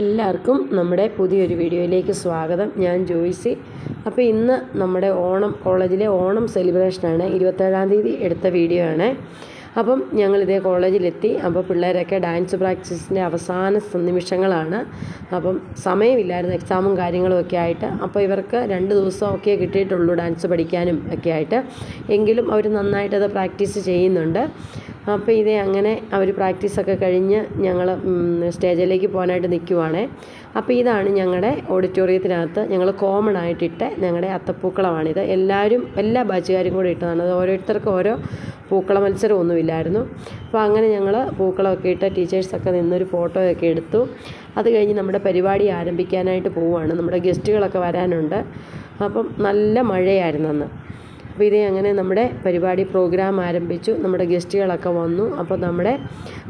എല്ലാവർക്കും നമ്മുടെ പുതിയൊരു വീഡിയോയിലേക്ക് സ്വാഗതം. ഞാൻ ജോയ്സി. അപ്പോൾ ഇന്ന് നമ്മുടെ ഓണം കോളേജിലെ ഓണം സെലിബ്രേഷനാണ് ഇരുപത്തേഴാം തീയതി എടുത്ത വീഡിയോ ആണ്. അപ്പം ഞങ്ങളിതേ കോളേജിലെത്തി. അപ്പോൾ പിള്ളേരൊക്കെ ഡാൻസ് പ്രാക്ടീസിന്റെ അവസാന നിമിഷങ്ങളാണ് അപ്പം സമയമില്ലായിരുന്നു എക്സാമും കാര്യങ്ങളും ഒക്കെ ആയിട്ട്. അപ്പോൾ ഇവർക്ക് രണ്ട് ദിവസമൊക്കെ കിട്ടിയിട്ടുള്ളൂ ഡാൻസ് പഠിക്കാനും ഒക്കെ ആയിട്ട്. എങ്കിലും അവർ നന്നായിട്ടത് പ്രാക്ടീസ് ചെയ്യുന്നുണ്ട്. അപ്പോൾ ഇതേ അങ്ങനെ അവർ പ്രാക്ടീസൊക്കെ കഴിഞ്ഞ് ഞങ്ങൾ സ്റ്റേജിലേക്ക് പോകാനായിട്ട് നിൽക്കുവാണേ. അപ്പോൾ ഇതാണ് ഞങ്ങളുടെ ഓഡിറ്റോറിയത്തിനകത്ത് ഞങ്ങൾ കോമൺ ആയിട്ടിട്ട് ഞങ്ങളുടെ അത്തപ്പൂക്കളമാണിത്. എല്ലാവരും എല്ലാ ബാച്ചുകാരും കൂടി ഇട്ടതാണ്. അത് ഓരോരുത്തർക്കും ഓരോ പൂക്കള മത്സരം മത്സരമൊന്നുമില്ലായിരുന്നു അപ്പോൾ അങ്ങനെ ഞങ്ങൾ പൂക്കളമൊക്കെ ഇട്ട് ടീച്ചേഴ്സൊക്കെ നിന്നൊരു ഫോട്ടോയൊക്കെ എടുത്തു. അത് കഴിഞ്ഞ് നമ്മുടെ പരിപാടി ആരംഭിക്കാനായിട്ട് പോവുകയാണ്. നമ്മുടെ ഗസ്റ്റുകളൊക്കെ വരാനുണ്ട്. അപ്പം നല്ല മഴയായിരുന്നു അന്ന്. അപ്പോൾ ഇതേ അങ്ങനെ നമ്മുടെ പരിപാടി പ്രോഗ്രാം ആരംഭിച്ചു. നമ്മുടെ ഗസ്റ്റുകളൊക്കെ വന്നു. അപ്പോൾ നമ്മുടെ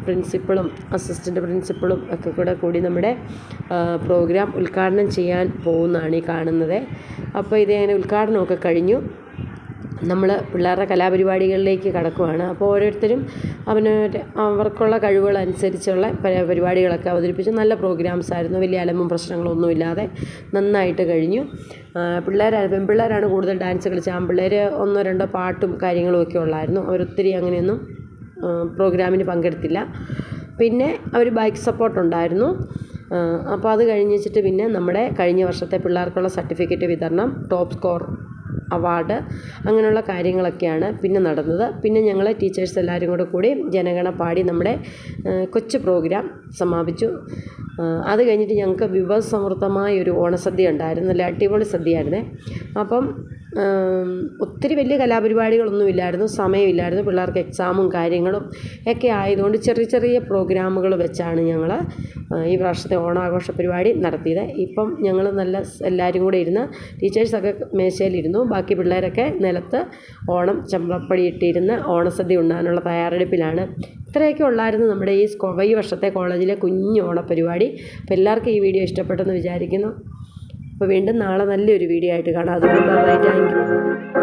പ്രിൻസിപ്പളും അസിസ്റ്റന്റ് പ്രിൻസിപ്പളും ഒക്കെ കൂടെ കൂടി നമ്മുടെ പ്രോഗ്രാം ഉദ്ഘാടനം ചെയ്യാൻ പോകുന്നതാണ് ഈ കാണുന്നത്. അപ്പോൾ ഇതേ അങ്ങനെ ഉദ്ഘാടനമൊക്കെ കഴിഞ്ഞു. നമ്മൾ പിള്ളേരുടെ കലാപരിപാടികളിലേക്ക് കടക്കുവാണ്. അപ്പോൾ ഓരോരുത്തരും അവന് അവർക്കുള്ള കഴിവുകൾ അനുസരിച്ചുള്ള പരിപാടികളൊക്കെ അവതരിപ്പിച്ച്. നല്ല പ്രോഗ്രാംസ് ആയിരുന്നു. വലിയ അലമ്പും പ്രശ്നങ്ങളൊന്നുമില്ലാതെ നന്നായിട്ട് കഴിഞ്ഞു. പിള്ളേരാണ് പെൺപിള്ളേരാണ് കൂടുതൽ ഡാൻസ് കളിച്ചത്. ആൺപിള്ളേർ ഒന്നോ രണ്ടോ പാട്ടും കാര്യങ്ങളും ഒക്കെ ഉള്ളായിരുന്നു. അവരൊത്തിരി അങ്ങനെയൊന്നും പ്രോഗ്രാമിന് പങ്കെടുത്തില്ല. പിന്നെ അവർ ബൈക്ക് സപ്പോർട്ട് ഉണ്ടായിരുന്നു. അപ്പോൾ അത് കഴിഞ്ഞിട്ട് പിന്നെ നമ്മുടെ കഴിഞ്ഞ വർഷത്തെ പിള്ളേർക്കുള്ള സർട്ടിഫിക്കറ്റ് വിതരണം ടോപ്പ് സ്കോർ അവാർഡ് അങ്ങനെയുള്ള കാര്യങ്ങളൊക്കെയാണ് പിന്നെ നടന്നത്. പിന്നെ ഞങ്ങൾ ടീച്ചേഴ്സ് എല്ലാവരും കൂടെ കൂടി ജനഗണ പാടി നമ്മുടെ കൊച്ചു പ്രോഗ്രാം സമാപിച്ചു. അത് കഴിഞ്ഞിട്ട് ഞങ്ങൾക്ക് വിഭവസമൃദ്ധമായ ഒരു ഓണസദ്യ ഉണ്ടായിരുന്നു. നല്ല അടിപൊളി സദ്യയായിരുന്നേ. അപ്പം ഒത്തിരി വലിയ കലാപരിപാടികളൊന്നും ഇല്ലായിരുന്നു സമയമില്ലായിരുന്നു പിള്ളേർക്ക് എക്സാമും കാര്യങ്ങളും ഒക്കെ ആയതുകൊണ്ട് ചെറിയ ചെറിയ പ്രോഗ്രാമുകൾ വെച്ചാണ് ഞങ്ങൾ ഈ പ്രാവശ്യത്തെ ഓണാഘോഷ പരിപാടി നടത്തിയത്. ഇപ്പം ഞങ്ങൾ നല്ല എല്ലാവരും കൂടെ ഇരുന്ന് ടീച്ചേഴ്സൊക്കെ മേശയിലിരുന്നു. ബാക്കി പിള്ളേരൊക്കെ നിലത്ത് ഓണം ചമ്പപ്പടി ഇട്ടിരുന്ന് ഓണസദ്യ ഉണ്ണാനുള്ള തയ്യാറെടുപ്പിലാണ്. ഇത്രയൊക്കെ ഉള്ളായിരുന്നു നമ്മുടെ ഈ ഈ വർഷത്തെ കോളേജിലെ കുഞ്ഞു ഓണപ്പരിപാടി അപ്പോൾ എല്ലാവർക്കും ഈ വീഡിയോ ഇഷ്ടപ്പെട്ടെന്ന് വിചാരിക്കുന്നു. അപ്പോൾ വീണ്ടും നാളെ നല്ലൊരു വീഡിയോ ആയിട്ട് കാണാം. അതുകൊണ്ട് ബൈ താങ്ക്